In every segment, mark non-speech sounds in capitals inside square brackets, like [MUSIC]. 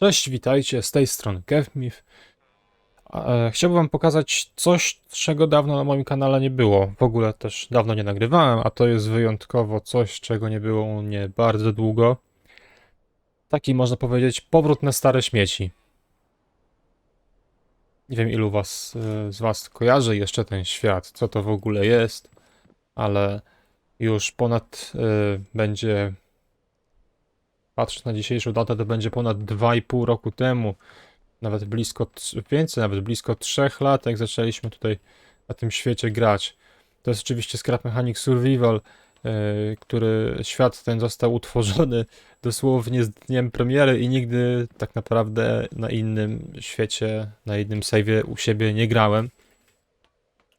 Cześć, witajcie, z tej strony KevMif. E, Chciałbym wam pokazać coś, czego dawno na moim kanale nie było. W ogóle też dawno nie nagrywałem, a to jest wyjątkowo coś, czego nie było u mnie bardzo długo. Taki, można powiedzieć, powrót na stare śmieci. Nie wiem, ilu was, e, z was kojarzy jeszcze ten świat, co to w ogóle jest, ale już ponad e, będzie patrząc na dzisiejszą datę, to będzie ponad 2,5 roku temu, nawet blisko, więcej, nawet blisko 3 lat, jak zaczęliśmy tutaj na tym świecie grać. To jest oczywiście Scrap Mechanic Survival, e, który świat ten został utworzony [LAUGHS] dosłownie z dniem premiery i nigdy tak naprawdę na innym świecie, na innym save'ie u siebie nie grałem.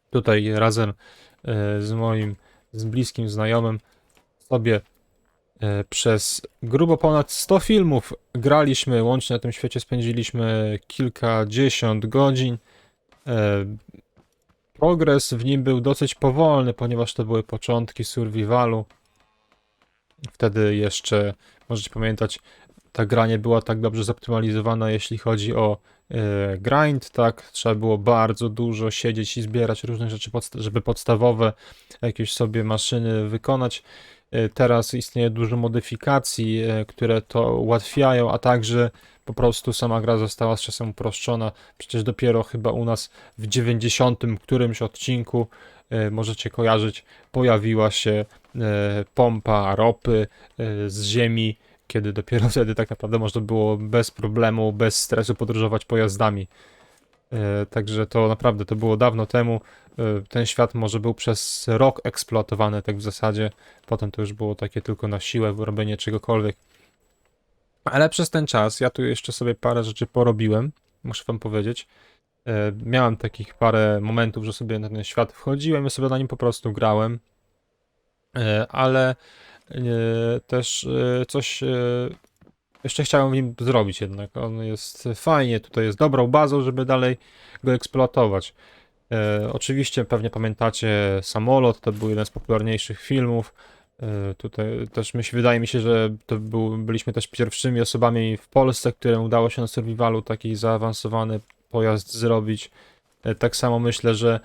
Tutaj razem e, z moim, z bliskim znajomym sobie Przez grubo ponad 100 filmów graliśmy, łącznie na tym świecie spędziliśmy kilkadziesiąt godzin. E, Progres w nim był dosyć powolny, ponieważ to były początki survivalu. Wtedy jeszcze, możecie pamiętać, ta gra nie była tak dobrze zoptymalizowana, jeśli chodzi o e, grind, tak? Trzeba było bardzo dużo siedzieć i zbierać różne rzeczy, żeby podstawowe jakieś sobie maszyny wykonać. E, Teraz istnieje dużo modyfikacji, e, które to ułatwiają, a także po prostu sama gra została z czasem uproszczona. Przecież dopiero chyba u nas w 90 którymś odcinku, e, możecie kojarzyć, pojawiła się pompa ropy z ziemi, kiedy dopiero [LAUGHS] wtedy tak naprawdę można było bez problemu, bez stresu podróżować pojazdami. E, Także to naprawdę to było dawno temu. E, Ten świat może był przez rok eksploatowany, tak w zasadzie. Potem to już było takie tylko na siłę, robienie czegokolwiek. Ale przez ten czas ja tu jeszcze sobie parę rzeczy porobiłem, muszę wam powiedzieć. E, Miałem takich parę momentów, że sobie na ten świat wchodziłem i sobie na nim po prostu grałem. Ale też coś jeszcze chciałem nim zrobić jednak. On jest fajnie, tutaj jest dobrą bazą, żeby dalej go eksploatować. E, oczywiście pewnie pamiętacie Samolot, to był jeden z popularniejszych filmów. E, tutaj też myśl, wydaje mi się, że to był, byliśmy też pierwszymi osobami w Polsce, którym udało się na survivalu taki zaawansowany pojazd zrobić. E, tak samo myślę, że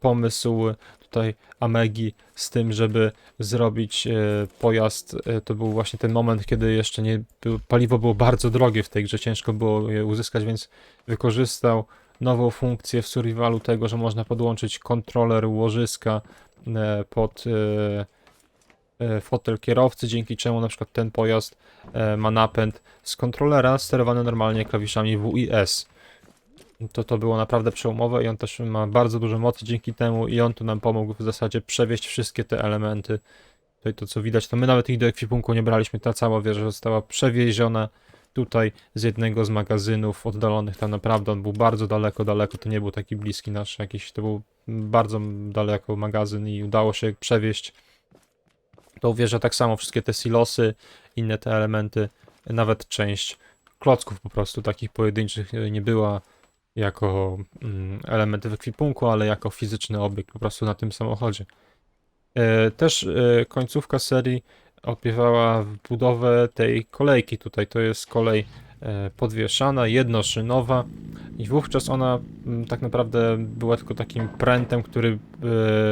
pomysł tutaj Amegi z tym, żeby zrobić e, pojazd, e, to był właśnie ten moment, kiedy jeszcze nie paliwo było bardzo drogie w tej grze, ciężko było je uzyskać, więc wykorzystał nową funkcję w survivalu tego, że można podłączyć kontroler łożyska e, pod fotel kierowcy, dzięki czemu na przykład ten pojazd ma napęd z kontrolera sterowany normalnie klawiszami W i S. To to było naprawdę przełomowe i on też ma bardzo dużo mocy dzięki temu i on tu nam pomógł w zasadzie przewieźć wszystkie te elementy. Tutaj to co widać, to my nawet ich do ekwipunku nie braliśmy, ta cała wieża została przewieziona tutaj z jednego z magazynów oddalonych tam naprawdę, on był bardzo daleko, daleko, to nie był taki bliski nasz jakiś, to był bardzo daleko magazyn i udało się przewieźć tą wieżę. Tak samo, wszystkie te silosy, inne te elementy, nawet część klocków po prostu takich pojedynczych e, nie była jako mm, element w ekwipunku, ale jako fizyczny obiekt po prostu na tym samochodzie. E, Też e, końcówka serii opiewała w budowę tej kolejki tutaj. To jest kolej e, podwieszana, jednoszynowa i wówczas ona mm, tak naprawdę była tylko takim prętem, który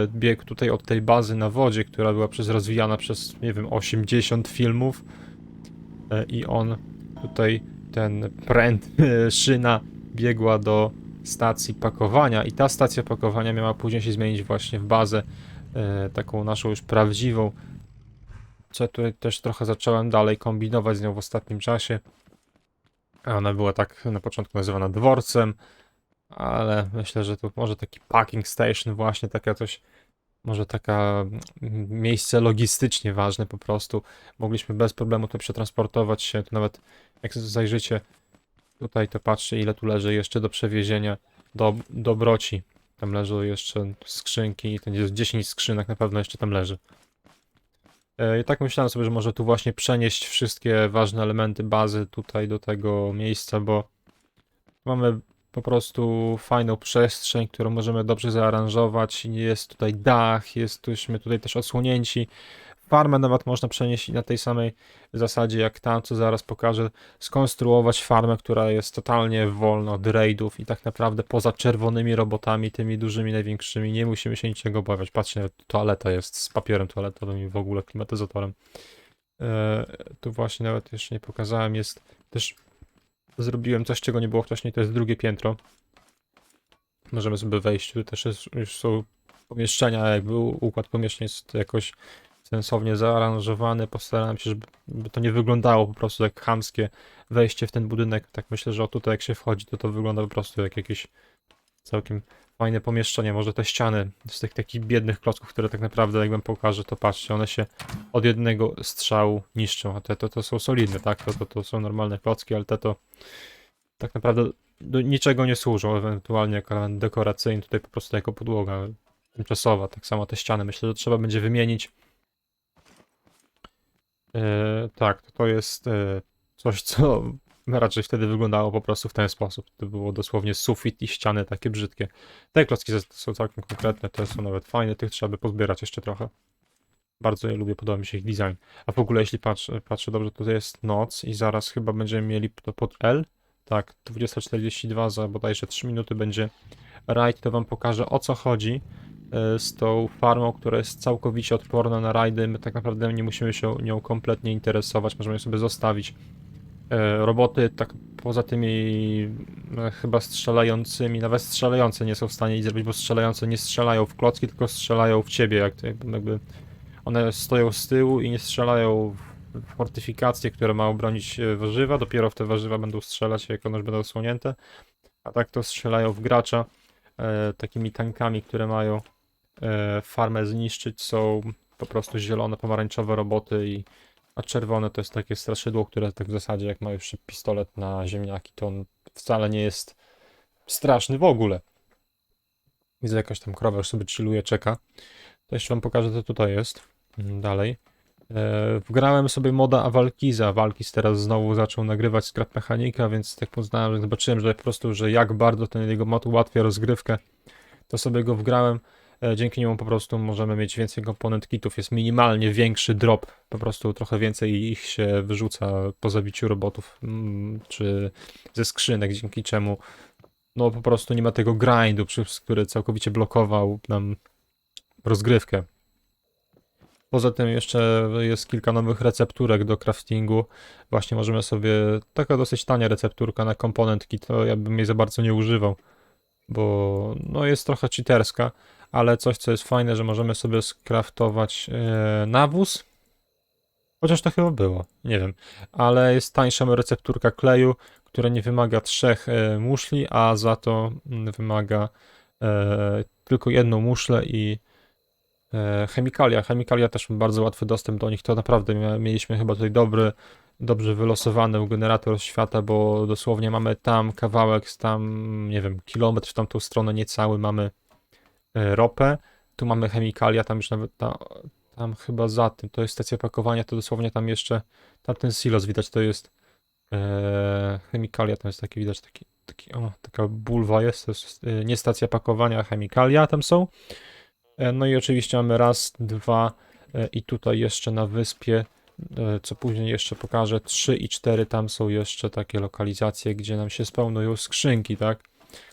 biegł tutaj od tej bazy na wodzie, która była przez rozwijana przez, nie wiem, 80 filmów i on tutaj ten pręt, szyna biegła do stacji pakowania i ta stacja pakowania miała później się zmienić właśnie w bazę e, taką naszą już prawdziwą, co ja tutaj też trochę zacząłem dalej kombinować z nią w ostatnim czasie. Ona była tak na początku nazywana dworcem, ale myślę, że to może taki packing station właśnie, taka coś, może taka mm, miejsce logistycznie ważne po prostu. Mogliśmy bez problemu to przetransportować się, tu nawet jak zajrzycie Tutaj to patrzcie, ile tu leży jeszcze do przewiezienia do, do Broci. Tam leżą jeszcze skrzynki i jest 10 skrzynek na pewno jeszcze tam leży. E, I tak myślałem sobie, że może tu właśnie przenieść wszystkie ważne elementy bazy tutaj do tego miejsca, bo mamy po prostu fajną przestrzeń, którą możemy dobrze zaaranżować. Jest tutaj dach, jesteśmy tutaj też odsłonięci farmę nawet można przenieść na tej samej zasadzie jak tam, co zaraz pokażę, skonstruować farmę, która jest totalnie wolna od raidów i tak naprawdę poza czerwonymi robotami, tymi dużymi, największymi, nie musimy się niczego obawiać. Patrzcie, nawet toaleta jest z papierem toaletowym i w ogóle klimatyzatorem. E, tu właśnie nawet jeszcze nie pokazałem, jest też zrobiłem coś, czego nie było wcześniej, to jest drugie piętro. Możemy sobie wejść, tu też jest, już są pomieszczenia, jakby układ pomieszczeń jest jakoś sensownie zaaranżowany. Postarałem się, żeby to nie wyglądało po prostu jak chamskie wejście w ten budynek. Tak myślę, że o tutaj jak się wchodzi, to to wygląda po prostu jak jakieś całkiem fajne pomieszczenie. Może te ściany z tych takich biednych klocków, które tak naprawdę, jak wam pokażę, to patrzcie, one się od jednego strzału niszczą, a te to, to są solidne, tak? To, to, to są normalne klocki, ale te to tak naprawdę do niczego nie służą, ewentualnie jako element dekoracyjny, tutaj po prostu jako podłoga tymczasowa, tak samo te ściany, myślę, że trzeba będzie wymienić. E, tak, to, jest e, coś, co [LAUGHS] raczej wtedy wyglądało po prostu w ten sposób. To było dosłownie sufit i ściany takie brzydkie. Te klocki są całkiem konkretne, te są nawet fajne, tych trzeba by pozbierać jeszcze trochę. Bardzo je lubię, podoba mi się ich design. A w ogóle, jeśli patrzę, patrzę dobrze, to jest noc i zaraz chyba będziemy mieli to pod L. Tak, 20.42 za bodajże 3 minuty będzie rajd, to wam pokażę o co chodzi z tą farmą, która jest całkowicie odporna na rajdy. My tak naprawdę nie musimy się nią kompletnie interesować, możemy ją sobie zostawić. E, Roboty, tak poza tymi e, chyba strzelającymi, nawet strzelające nie są w stanie nic zrobić, bo strzelające nie strzelają w klocki, tylko strzelają w ciebie, jak jakby one stoją z tyłu i nie strzelają w fortyfikacje, które ma obronić e, warzywa, dopiero w te warzywa będą strzelać, jak one już będą osłonięte, a tak to strzelają w gracza e, takimi tankami, które mają e, farmę zniszczyć, są po prostu zielone, pomarańczowe roboty i a czerwone to jest takie straszydło, które tak w zasadzie jak ma pistolet na ziemniaki, to on wcale nie jest straszny w ogóle. Widzę jakaś tam krowa już sobie chilluje, czeka. To jeszcze wam pokażę, co tutaj jest. Mm, Dalej. E, wgrałem sobie moda Awalkiza. Walkiz teraz znowu zaczął nagrywać Scrap Mechanika, więc tak poznałem, zobaczyłem, że po prostu, że jak bardzo ten jego mod ułatwia rozgrywkę, to sobie go wgrałem. E, Dzięki niemu po prostu możemy mieć więcej komponent kitów. Jest minimalnie większy drop, po prostu trochę więcej ich się wyrzuca po zabiciu robotów, mm, czy ze skrzynek, dzięki czemu no po prostu nie ma tego grindu, który całkowicie blokował nam rozgrywkę. Poza tym jeszcze jest kilka nowych recepturek do craftingu. Właśnie możemy sobie, taka dosyć tania recepturka na komponent kit, to ja bym jej za bardzo nie używał, bo no jest trochę cheaterska, ale coś co jest fajne, że możemy sobie skraftować e, nawóz. Chociaż to chyba było, nie wiem, ale jest tańsza recepturka kleju, która nie wymaga trzech e, muszli, a za to mm, wymaga e, tylko jedną muszlę i e, chemikalia. Chemikalia też bardzo łatwy dostęp do nich. To naprawdę mieliśmy chyba tutaj dobry, dobrze wylosowany generator świata, bo dosłownie mamy tam kawałek, tam, nie wiem, kilometr w tamtą stronę niecały mamy ropę. Tu mamy chemikalia, tam już nawet ta, tam chyba za tym, to jest stacja pakowania, to dosłownie tam jeszcze, tamten silos widać, to jest e, chemikalia, tam jest taki, widać taki, taki o, taka bulwa jest, to jest e, nie stacja pakowania, a chemikalia tam są. E, No i oczywiście mamy raz, dwa e, i tutaj jeszcze na wyspie, e, co później jeszcze pokażę, trzy i cztery tam są jeszcze takie lokalizacje, gdzie nam się spełnują skrzynki, tak?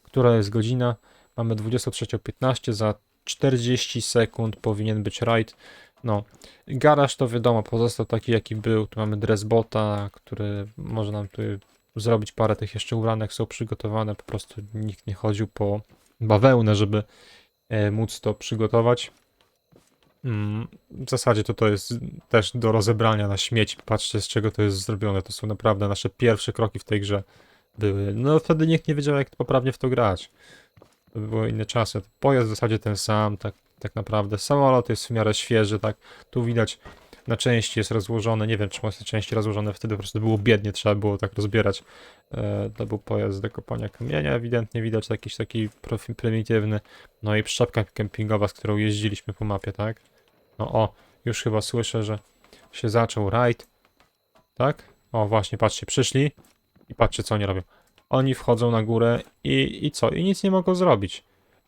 Która jest godzina? Mamy 23.15, za 40 sekund powinien być rajd. No, garaż to wiadomo, pozostał taki jaki był. Tu mamy dressbota, który może nam tu zrobić parę tych jeszcze uranek, są przygotowane, po prostu nikt nie chodził po bawełnę, żeby e, móc to przygotować. Mm, W zasadzie to to jest też do rozebrania na śmieci. Patrzcie z czego to jest zrobione. To są naprawdę nasze pierwsze kroki w tej grze były. No wtedy nikt nie wiedział jak poprawnie w to grać. To były inne czasy. Pojazd w zasadzie ten sam, tak, tak naprawdę. Samolot jest w miarę świeży, tak. Tu widać na części jest rozłożone. Nie wiem, czy są części rozłożone. Wtedy po prostu było biednie, trzeba było tak rozbierać. E, to był pojazd do kopania kamienia. Ewidentnie widać jakiś taki prymitywny. No i przyczepka kempingowa, z którą jeździliśmy po mapie, tak? No o, już chyba słyszę, że się zaczął rajd. Tak? O, właśnie, patrzcie, przyszli i patrzcie, co oni robią. Oni wchodzą na górę i, i co? I nic nie mogą zrobić.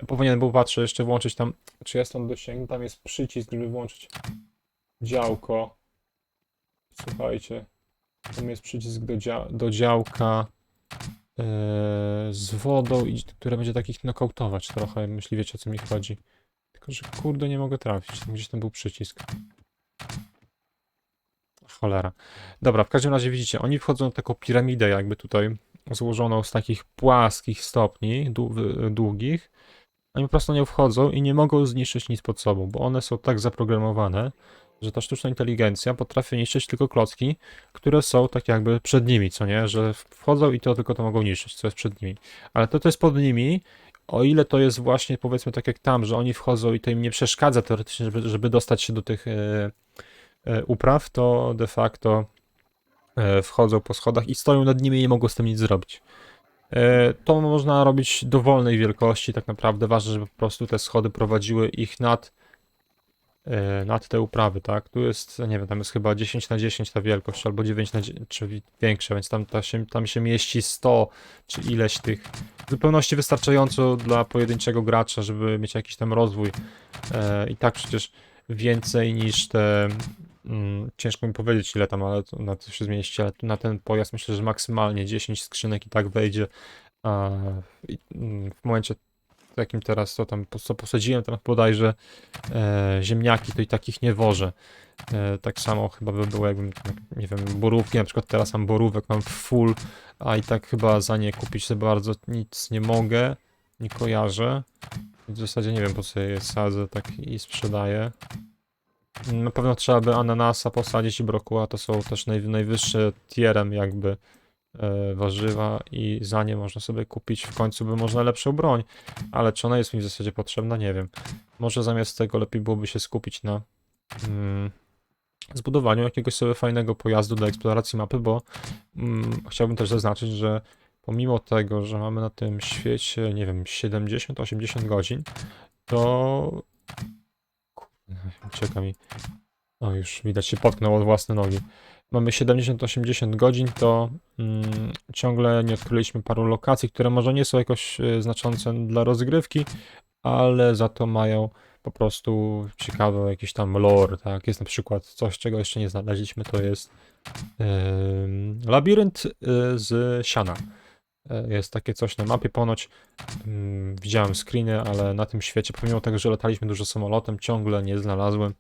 Powinien był, patrzę, jeszcze włączyć tam, czy jest on dosięgnięty, tam jest przycisk, żeby włączyć działko. Słuchajcie, tam jest przycisk do, dzia do działka e, z wodą, które będzie takich nokautować trochę, myśli wiecie o co mi chodzi. Tylko, że kurde nie mogę trafić, tam gdzieś tam był przycisk. Cholera. Dobra, w każdym razie widzicie, oni wchodzą na taką piramidę jakby tutaj, złożoną z takich płaskich stopni, długich. Oni po prostu nie wchodzą i nie mogą zniszczyć nic pod sobą, bo one są tak zaprogramowane, że ta sztuczna inteligencja potrafi niszczyć tylko klocki, które są tak jakby przed nimi, co nie? Że wchodzą i to tylko to mogą niszczyć, co jest przed nimi. Ale to, to jest pod nimi, o ile to jest właśnie powiedzmy tak jak tam, że oni wchodzą i to im nie przeszkadza teoretycznie, żeby, żeby dostać się do tych e, e, upraw, to de facto wchodzą po schodach i stoją nad nimi i nie mogą z tym nic zrobić. E, To można robić dowolnej wielkości, tak naprawdę. Ważne, żeby po prostu te schody prowadziły ich nad, e, nad te uprawy, tak? Tu jest, nie wiem, tam jest chyba 10 na 10 ta wielkość, albo 9 na 10, czy wi- większa, więc tam, ta się, tam się mieści 100 czy ileś tych. W zupełności wystarczająco dla pojedynczego gracza, żeby mieć jakiś tam rozwój. E, I tak przecież więcej niż te. Mm, ciężko mi powiedzieć, ile tam, ale to, na to się zmieści, ale na ten pojazd myślę, że maksymalnie 10 skrzynek i tak wejdzie. A mm, w momencie takim teraz, to tam co posadziłem, tam bodajże e, ziemniaki, to i takich nie wożę. E, tak samo chyba by było, jakbym, nie wiem, borówki, na przykład teraz mam borówek, mam full, a i tak chyba za nie kupić za bardzo nic nie mogę, nie kojarzę. W zasadzie nie wiem, po co je sadzę tak i sprzedaję. Na pewno trzeba by ananasa posadzić i brokuła, to są też naj, najwyższe tierem jakby e, warzywa i za nie można sobie kupić w końcu by można lepszą broń, ale czy ona jest mi w zasadzie potrzebna, nie wiem. Może zamiast tego lepiej byłoby się skupić na mm, zbudowaniu jakiegoś sobie fajnego pojazdu do eksploracji mapy, bo mm, chciałbym też zaznaczyć, że pomimo tego, że mamy na tym świecie, nie wiem, 70-80 godzin, to Ucieka mi. O, już widać się potknął od własne nogi. Mamy 70-80 godzin, to mm, ciągle nie odkryliśmy paru lokacji, które może nie są jakoś e, znaczące dla rozgrywki, ale za to mają po prostu ciekawy jakiś tam lore, tak? Jest na przykład coś, czego jeszcze nie znaleźliśmy, to jest em, labirynt e, z siana. E, Jest takie coś na mapie, ponoć mm, widziałem screeny, ale na tym świecie, pomimo tego, że lataliśmy dużo samolotem, ciągle nie znalazłem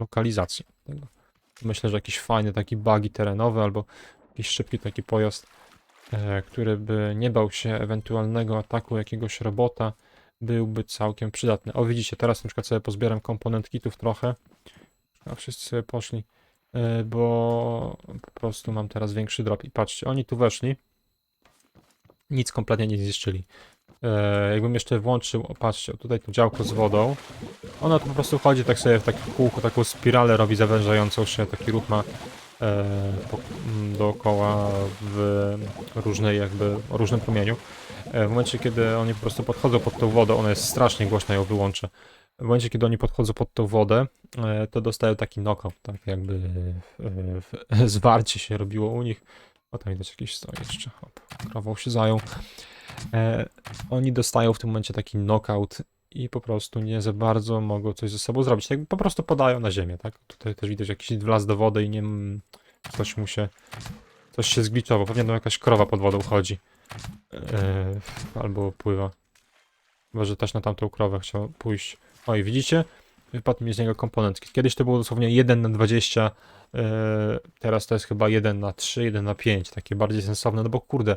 lokalizacji tego. Myślę, że jakiś fajny taki buggy terenowy albo jakiś szybki taki pojazd, e, który by nie bał się ewentualnego ataku jakiegoś robota, byłby całkiem przydatny. O, widzicie, teraz na przykład sobie pozbieram komponent kitów trochę, a wszyscy sobie poszli, e, bo po prostu mam teraz większy drop. I patrzcie, oni tu weszli, nic kompletnie nie zniszczyli. E, jakbym jeszcze włączył, o, patrzcie, tutaj to działko z wodą. Ona tu po prostu chodzi tak sobie w takie kółko, taką spiralę robi zawężającą się, taki ruch ma e, po, dookoła w różnej jakby, o różnym promieniu. E, w momencie, kiedy oni po prostu podchodzą pod tą wodę, ona jest strasznie głośna, ją wyłączę. W momencie, kiedy oni podchodzą pod tą wodę, e, to dostają taki knockout, tak jakby e, e, [LAUGHS] zwarcie się robiło u nich. O, tam widać jakiś stoi jeszcze, hop, krową się zajął. E, oni dostają w tym momencie taki knockout i po prostu nie za bardzo mogą coś ze sobą zrobić. Jakby po prostu podają na ziemię, tak? Tutaj też widać jakiś wlaz do wody i nie coś mu się coś się zgliczowało. Pewnie tam jakaś krowa pod wodą chodzi. E, albo pływa. Chyba, że też na tamtą krowę chciał pójść. Oj, widzicie? Wypadł mi z niego komponent. Kiedyś to było dosłownie 1 na 20, e, teraz to jest chyba 1 na 3, 1 na 5, takie bardziej sensowne, no bo kurde,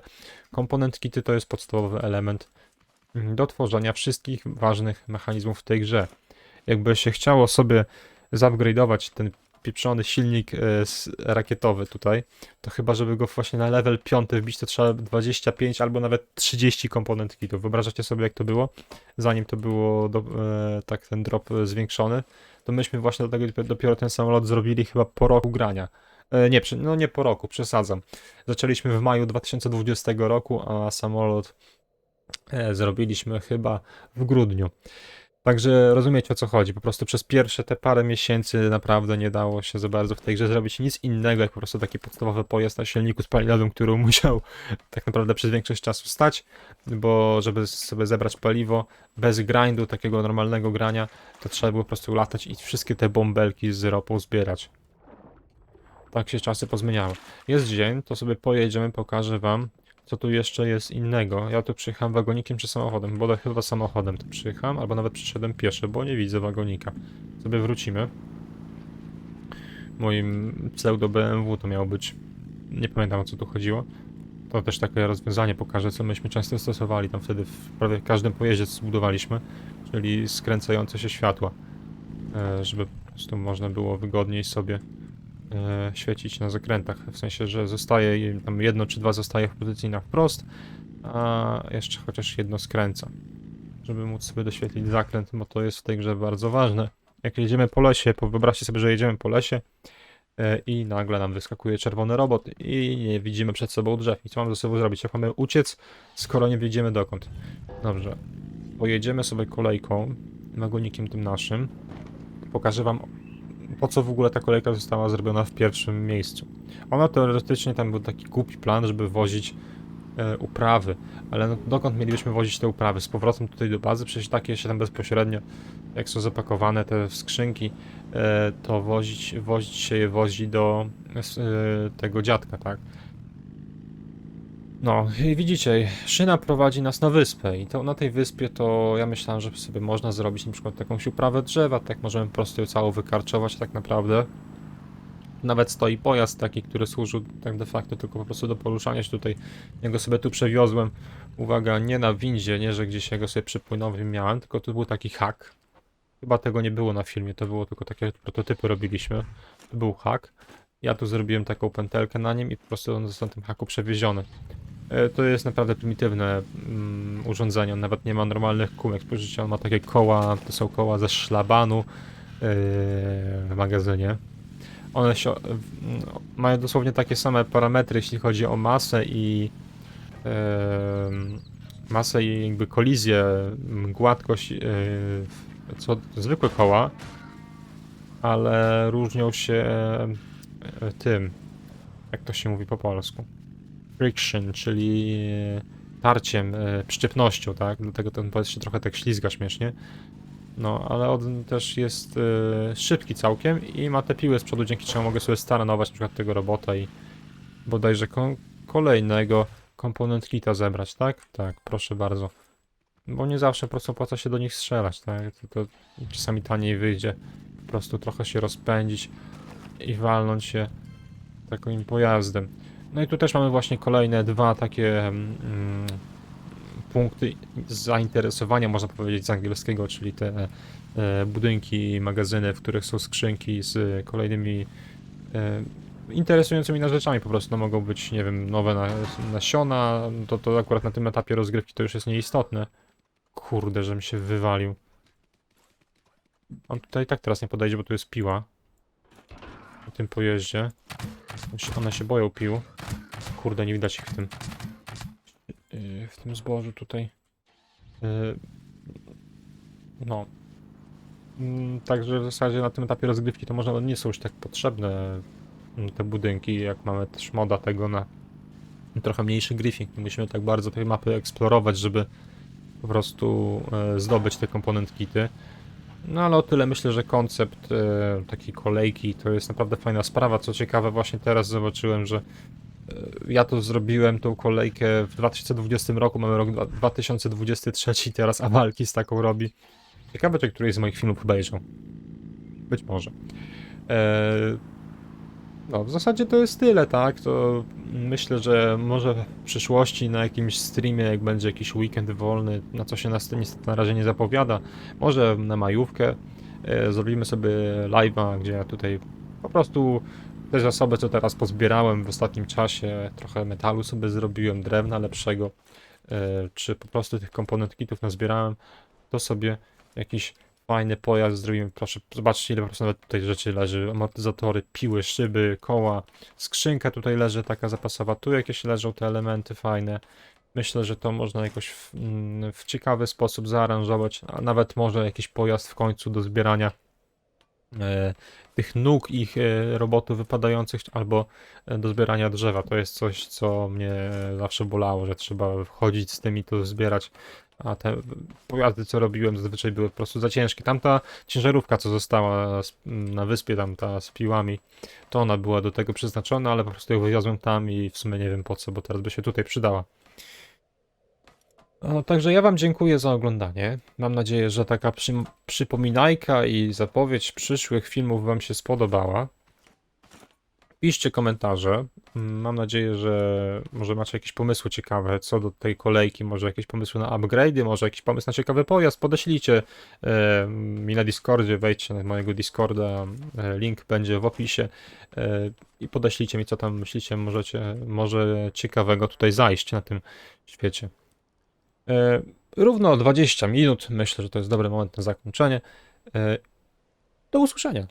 komponent kity to jest podstawowy element mm, do tworzenia wszystkich ważnych mechanizmów w tej grze. Jakby się chciało sobie zupgrade'ować ten pieprzony silnik e, rakietowy tutaj, to chyba żeby go właśnie na level 5 wbić, to trzeba 25 albo nawet 30 komponent kitów. Wyobrażacie sobie jak to było? Zanim to było do, e, tak ten drop e, zwiększony, to myśmy właśnie do tego dopiero- ten samolot zrobili chyba po roku grania. Nie, no nie po roku, przesadzam. Zaczęliśmy w maju 2020 roku, a samolot zrobiliśmy chyba w grudniu. Także rozumiecie o co chodzi. Po prostu przez pierwsze te parę miesięcy naprawdę nie dało się za bardzo w tej grze zrobić nic innego, jak po prostu taki podstawowy pojazd na silniku spalinowym, który [LAUGHS] musiał tak naprawdę przez większość czasu stać, bo żeby sobie zebrać paliwo bez grindu, takiego normalnego grania, to trzeba było po prostu latać i wszystkie te bąbelki z ropą zbierać. Tak się czasy pozmieniały. Jest dzień, to sobie pojedziemy, pokażę wam, co tu jeszcze jest innego. Ja tu przyjechałem wagonikiem czy samochodem, bo chyba samochodem tu przyjechałem, albo nawet przyszedłem pieszy, bo nie widzę wagonika. Sobie wrócimy. Moim pseudo BMW to miało być. Nie pamiętam o co tu chodziło. To też takie rozwiązanie pokażę, co myśmy często stosowali tam wtedy w prawie każdym pojeździe zbudowaliśmy, czyli skręcające się światła, e, żeby po prostu można było wygodniej sobie e, świecić na zakrętach. W sensie, że zostaje je- tam jedno czy dwa zostaje w pozycji na wprost, a jeszcze chociaż jedno skręca. Żeby móc sobie doświetlić zakręt, bo to jest w tej grze bardzo ważne. Jak jedziemy po lesie, wyobraźcie sobie, że jedziemy po lesie e, i nagle nam wyskakuje czerwony robot i nie widzimy przed sobą drzew. I co mamy ze sobą zrobić? Jak mamy uciec, skoro nie widzimy dokąd? Dobrze. Pojedziemy sobie kolejką, wagonikiem tym naszym. Pokażę wam po co w ogóle ta kolejka została zrobiona w pierwszym miejscu. Ona teoretycznie tam był taki głupi plan, żeby wozić e, uprawy, ale no, dokąd mielibyśmy wozić te uprawy? Z powrotem tutaj do bazy? Przecież takie się tam bezpośrednio, jak są zapakowane te skrzynki, e, to wozić, wozić się je wozi do e, tego dziadka, tak? No i widzicie, szyna prowadzi nas na wyspę i to na tej wyspie to ja myślałem, że sobie można zrobić na przykład jakąś uprawę drzewa, tak możemy po prostu ją całą wykarczować tak naprawdę. Nawet stoi pojazd taki, który służył tak de facto tylko po prostu do poruszania się tutaj. Ja go sobie tu przewiozłem, uwaga, nie na windzie, nie, że gdzieś ja go sobie przypłynowym miałem, tylko to był taki hak. Chyba tego nie było na filmie, to było tylko takie prototypy robiliśmy. To był hak. Ja tu zrobiłem taką pętelkę na nim i po prostu on został na tym haku przewieziony. E, To jest naprawdę prymitywne mm, urządzenie, on nawet nie ma normalnych kół, jak on ma takie koła, to są koła ze szlabanu yy, w magazynie. One się, mm, mają dosłownie takie same parametry, jeśli chodzi o masę i em, masę i jakby kolizję, gładkość, yy, co zwykłe koła, ale różnią się tym, jak to się mówi po polsku friction, czyli tarciem, e, przyczepnością, tak? Dlatego ten pojazd się trochę tak ślizga śmiesznie. No, ale on też jest e, szybki całkiem i ma te piły z przodu, dzięki czemu mogę sobie staranować przykład tego robota i bodajże ko kolejnego komponent kita zebrać, tak? Tak, proszę bardzo. Bo nie zawsze po prostu opłaca się do nich strzelać, tak? To czasami taniej wyjdzie po prostu trochę się rozpędzić i walnąć się takim pojazdem. No i tu też mamy właśnie kolejne dwa takie mm, punkty zainteresowania, można powiedzieć z angielskiego, czyli te e, budynki, magazyny, w których są skrzynki z kolejnymi e, interesującymi nas rzeczami. Po prostu no, mogą być, nie wiem, nowe na, nasiona, to, to akurat na tym etapie rozgrywki to już jest nieistotne. Kurde, że mi się wywalił. On tutaj tak teraz nie podejdzie, bo tu jest piła. Na tym pojeździe. One się boją pił. Kurde, nie widać ich w tym. Yy, w tym zbożu tutaj. Yy, no. Mm, Także w zasadzie na tym etapie rozgrywki to może nie są już tak potrzebne mm, te budynki, jak mamy też moda tego na trochę mniejszy griffing. Nie musimy tak bardzo tej mapy eksplorować, żeby po prostu e, zdobyć te komponent kity. No ale o tyle myślę, że koncept e, takiej kolejki to jest naprawdę fajna sprawa. Co ciekawe, właśnie teraz zobaczyłem, że ja to zrobiłem, tą kolejkę w 2020 roku, mamy rok dwa- 2023 i teraz Amalki z taką robi. Ciekawe, czy któryś z moich filmów obejrzał. Być może. E, no, w zasadzie to jest tyle, tak? To myślę, że może w przyszłości na jakimś streamie, jak będzie jakiś weekend wolny, na co się nas niestety na razie nie zapowiada, może na majówkę e, zrobimy sobie live'a, gdzie ja tutaj po prostu te zasoby, co teraz pozbierałem w ostatnim czasie, trochę metalu sobie zrobiłem, drewna lepszego, e, czy po prostu tych komponent kitów nazbierałem, to sobie jakiś fajny pojazd zrobimy. Proszę, zobaczcie ile po prostu nawet tutaj rzeczy leży. Amortyzatory, piły, szyby, koła, skrzynka tutaj leży taka zapasowa, tu jakieś leżą te elementy fajne. Myślę, że to można jakoś w, mm, w ciekawy sposób zaaranżować, a nawet może jakiś pojazd w końcu do zbierania tych nóg ich e, robotów wypadających albo e, do zbierania drzewa. To jest coś, co mnie zawsze bolało, że trzeba chodzić z tymi to zbierać, a te pojazdy, co robiłem, zazwyczaj były po prostu za ciężkie. Tamta ciężarówka, co została na wyspie, tam ta z piłami, to ona była do tego przeznaczona, ale po prostu ją wywiozłem tam i w sumie nie wiem po co, bo teraz by się tutaj przydała. No, także ja Wam dziękuję za oglądanie. Mam nadzieję, że taka przy, przypominajka i zapowiedź przyszłych filmów Wam się spodobała. Piszcie komentarze. Mm, Mam nadzieję, że może macie jakieś pomysły ciekawe co do tej kolejki, może jakieś pomysły na upgrade'y, może jakiś pomysł na ciekawy pojazd. Podeślijcie e, mi na Discordzie, wejdźcie na mojego Discorda, e, link będzie w opisie e, i podeślijcie mi co tam myślicie, możecie, może ciekawego tutaj zajść na tym świecie. E, Równo 20 minut. Myślę, że to jest dobry moment na zakończenie. E, Do usłyszenia.